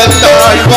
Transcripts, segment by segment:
cantar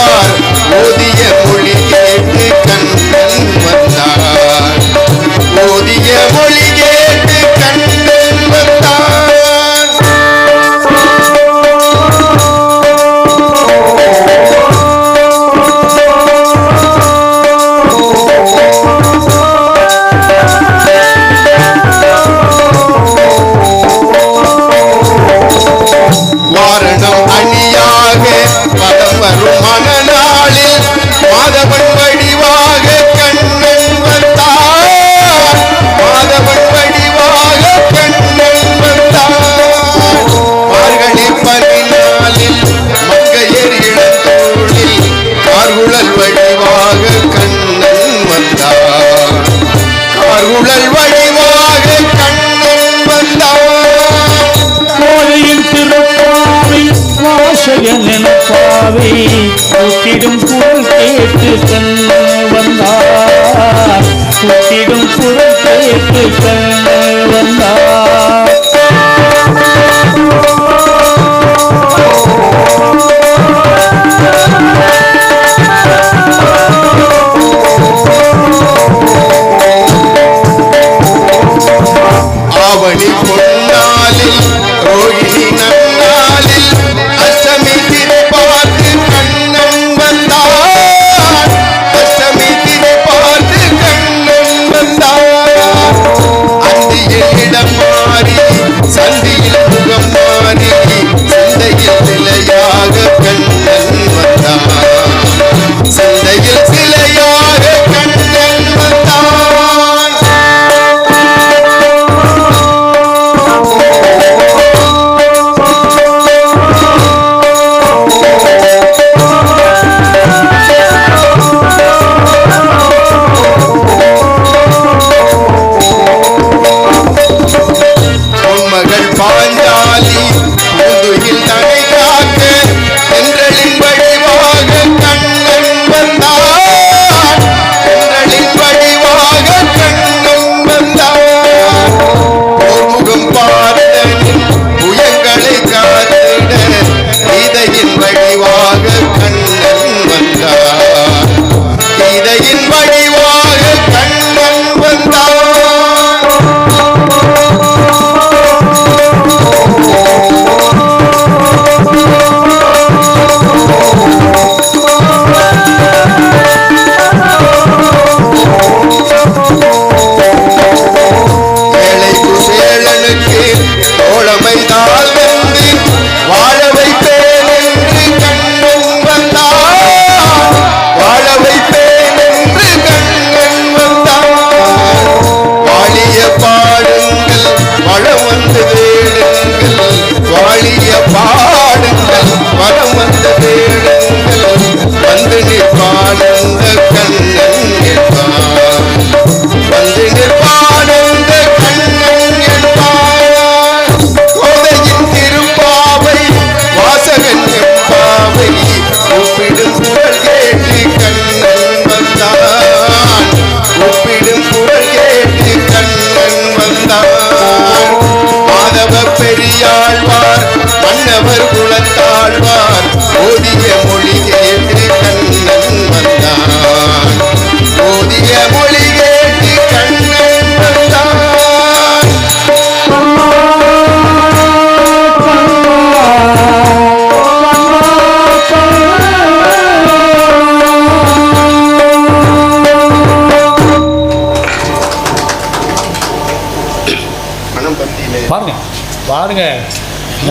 பாடுங்க.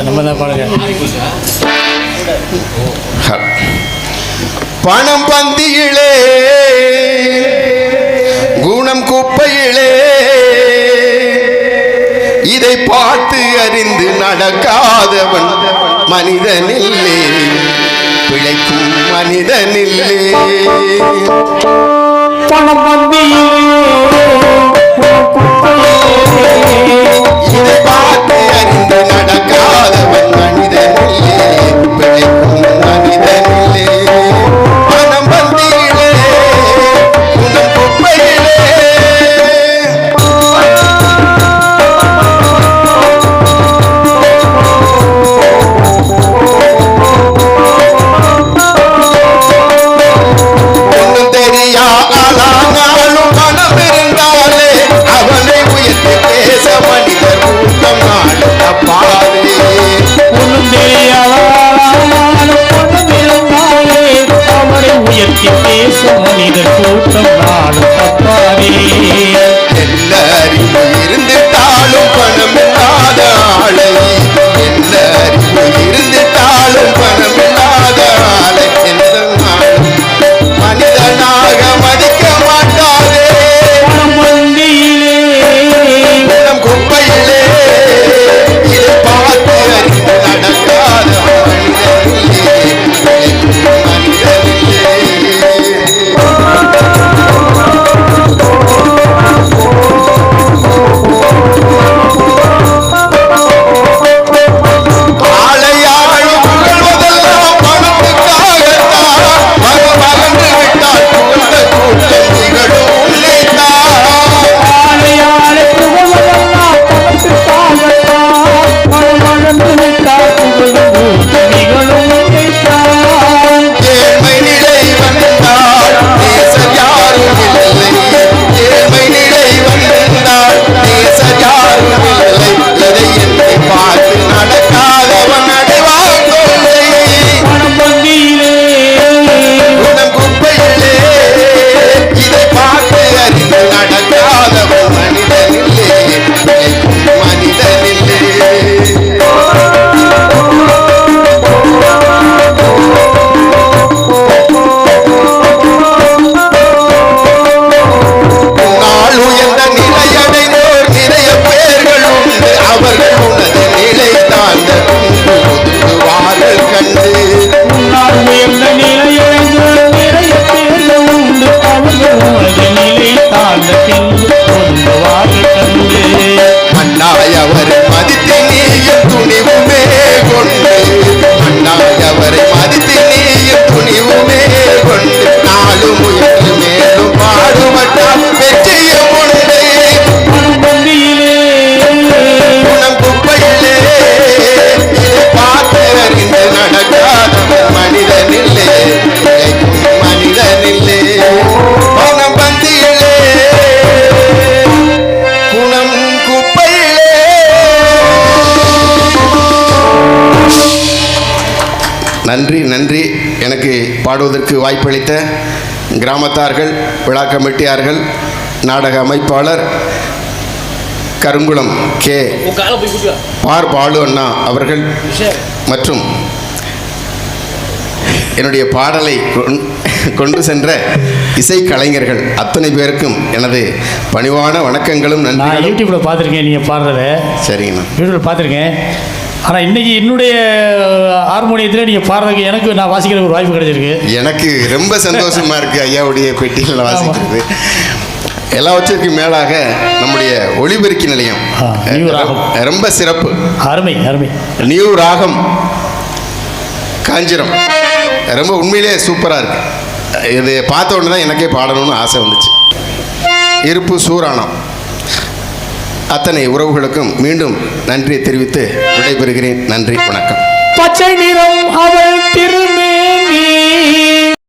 நம்ம தான் பாடுங்க. பணம் பந்தியிலே குணம் குப்பையிலே இதை பார்த்து அறிந்து நடக்காதவன் மனிதனில்லே பிழைக்கும் மனிதனில்லே. பணம் இதை பேசும் மனிதர் கூட்டம் நாளும் தப்பாவே எல்லாரும் இருந்துட்டாலும் பணம் இல்லாத பாடுவதற்கு வாய்ப்பளித்த கிராமத்தார்கள் விழா கமிட்டியார்கள் நாடக அமைப்பாளர் கருங்குளம் கே. ஆர் பாலு அண்ணா அவர்கள் மற்றும் என்னுடைய பாடலை கொண்- கொண்டு சென்ற இசை கலைஞர்கள் அத்தனை பேருக்கும் எனது பணிவான வணக்கங்களும் நான் நன்றிகளும் யூடியூப்ல பார்த்துருக்கேன் நீங்கள் பாடுறத. சரிங்கண்ணா. யூடியூப்ல பார்த்துருக்கேன். ஆனால் இன்னைக்கு என்னுடைய ஹார்மோனியத்தில் நீங்கள் பாடுறதுக்கு எனக்கு நான் வாசிக்கிற ஒரு வாய்ப்பு கிடைச்சிருக்கு. எனக்கு ரொம்ப சந்தோஷமா இருக்கு ஐயாவுடைய பெட்டியில் வாசிக்கிறது. எல்லாவற்றிற்கும் மேலாக நம்முடைய ஒளிபெருக்கி நிலையம். நியூ ராகம். ரொம்ப சிறப்பு. அருமை அருமை. நியூ ராகம் காஞ்சிரம். ரொம்ப உண்மையிலே சூப்பராக இருக்கு. இது பார்த்த உடனே தான் எனக்கே பாடணும்னு ஆசை வந்துச்சு. இருப்பு சூராணம். அத்தனை உறவுகளுக்கும் மீண்டும் நன்றியை தெரிவித்து விடைபெறுகிறேன். நன்றி வணக்கம். பச்சை நிறம் அவள் திருமேனி.